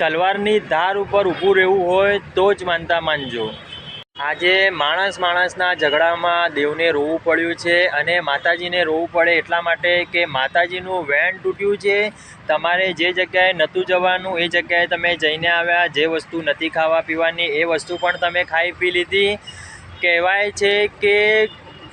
તલવારની ધાર ઉપર ઊભું રહેવું હોય તો જ માનતા માનજો. આજે માણસ માણસના ઝઘડામાં દેવને રોવું પડ્યું છે અને માતાજીને રોવું પડે એટલા માટે કે માતાજીનું વેણ તૂટ્યું છે. તમારે જે જગ્યાએ નહોતું જવાનું એ જગ્યાએ તમે જઈને આવ્યા. જે વસ્તુ નથી ખાવા પીવાની એ વસ્તુ પણ તમે ખાઈ પી લીધી. કહેવાય છે કે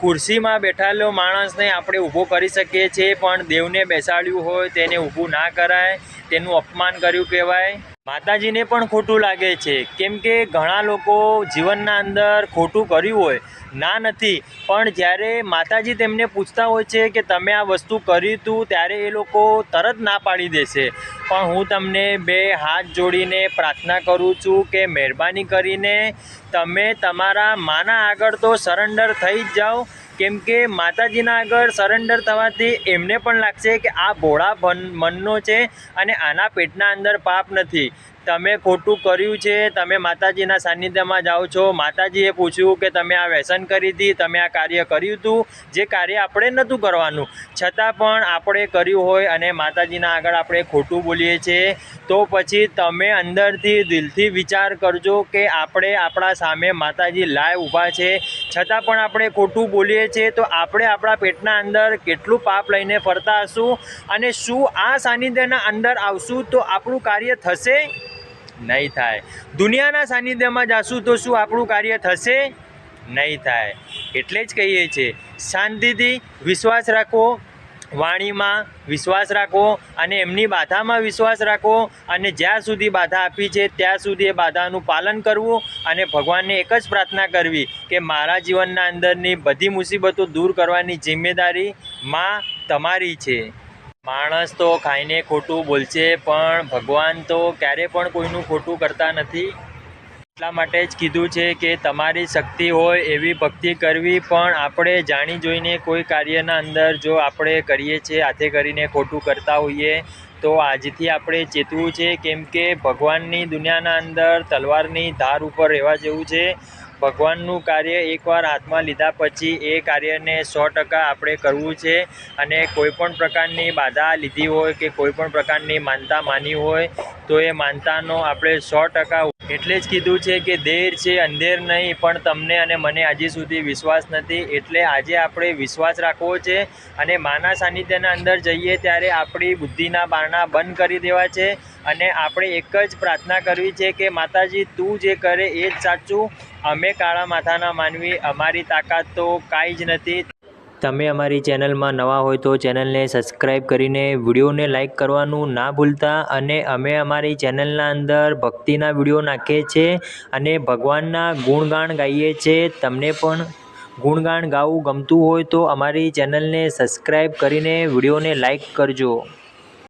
ખુરશીમાં બેઠેલો માણસને આપણે ઊભો કરી શકીએ છીએ, પણ દેવને બેસાડ્યું હોય તેને ઊભું ના કરાય. તેનું અપમાન કર્યું કહેવાય. માતાજીને પણ ખોટું લાગે છે. કેમ કે ઘણા લોકો જીવનના અંદર ખોટું કર્યું હોય, ના નથી. પણ જ્યારે માતાજી તેમને પૂછતા હોય છે કે તમે આ વસ્તુ કરી હતું ત્યારે એ લોકો તરત ના પાડી દેશે. પણ હું તમને બે હાથ જોડીને પ્રાર્થના કરું છું કે મહેરબાની કરીને તમે તમારા માના આગળ તો સરેન્ડર થઈ જ જાઓ કેમ કે માતાજીના આગળ સરેન્ડર થવાથી એમને પણ લાગશે કે આ ભોળા મનનો છે અને આના પેટના અંદર પાપ નથી. તમે ખોટું કર્યું છે, તમે માતાજીના સાનિધ્યમાં જાઓ છો. માતાજીએ પૂછ્યું કે તમે આ વ્યસન કરી હતી, તમે આ કાર્ય કર્યું હતું, જે કાર્ય આપણે નહોતું કરવાનું. છતાં પણ આપણે કર્યું હોય અને માતાજીના આગળ આપણે ખોટું બોલીએ છીએ. તો પછી તમે અંદરથી દિલથી વિચાર કરજો કે આપણે આપણા સામે માતાજી લાય ઊભા છે. છતાં પણ આપણે ખોટું બોલીએ છીએ, તો આપણે આપણા પેટના અંદર કેટલું પાપ લઈને ફરતા હશું? અને શું આ સાનિધ્યના અંદર આવશું? તો આપણું કાર્ય થશે? નહીં થાય. દુનિયાના સાનિધ્યમાં જાશું તો શું આપણું કાર્ય થશે? નહીં થાય. એટલે જ કહીએ છીએ, શાંતિથી વિશ્વાસ રાખો, વાણીમાં વિશ્વાસ રાખો અને એમની બાધામાં વિશ્વાસ રાખો અને જ્યાં સુધી બાધા આપી છે, ત્યાં સુધી એ બાધાનું પાલન કરવું અને ભગવાનને એક જ પ્રાર્થના કરવી કે મારા જીવનના અંદરની બધી મુસીબતો દૂર કરવાની જિમ્મેદારી માં તમારી છે. માણસ તો ખાઈને ખોટું બોલશે, પણ ભગવાન તો ક્યારે પણ કોઈનું ખોટું કરતા નથી. એટલા માટે જ કીધું છે કે તમારી શક્તિ હોય એવી ભક્તિ કરવી, પણ આપણે જાણી જોઈને કોઈ કાર્યના અંદર જો આપણે કરીએ છીએ, હાથે કરીને ખોટું કરતા હોઈએ, તો આજથી આપણે ચેતવું છે, કેમ કે ભગવાનની દુનિયાના અંદર તલવારની ધાર ઉપર રહેવા જેવું છે. ભગવાનનું કાર્ય એકવાર હાથમાં લીધા પછી એ કાર્યને સો ટકા આપણે કરવું છે અને કોઈ પણ પ્રકારની બાધા લીધી હોય કે કોઈપણ પ્રકારની માનતા માની હોય, તો એ માનતાનો આપણે સો ટકા એટલે જ કીધું છે કે દેર છે, અંધેર નહીં, પણ તમને અને મને હજી સુધી વિશ્વાસ નથી. એટલે આજે આપણે વિશ્વાસ રાખવો છે અને માના સાનિધ્યના અંદર જઈએ ત્યારે આપણી બુદ્ધિના બારણા બંધ કરી દેવા છે. અને આપણે એક જ પ્રાર્થના કરવી છે કે માતાજી, તું જે કરે એ જ સાચું. અમે કાળા માથાના માનવી, અમારી તાકાત તો કાંઈ જ નથી. તમે અમારી ચેનલમાં નવા હોય તો ચેનલને સબસ્ક્રાઈબ કરીને વિડીયોને લાઇક કરવાનું ના ભૂલતા અને અમે અમારી ચેનલના અંદર ભક્તિના વીડિયો નાખીએ છીએ અને ભગવાનના ગુણગાન ગાઈએ છીએ. તમને પણ ગુણગાન ગાવું ગમતું હોય તો અમારી ચેનલને સબસ્ક્રાઈબ કરીને વિડીયોને લાઇક કરજો.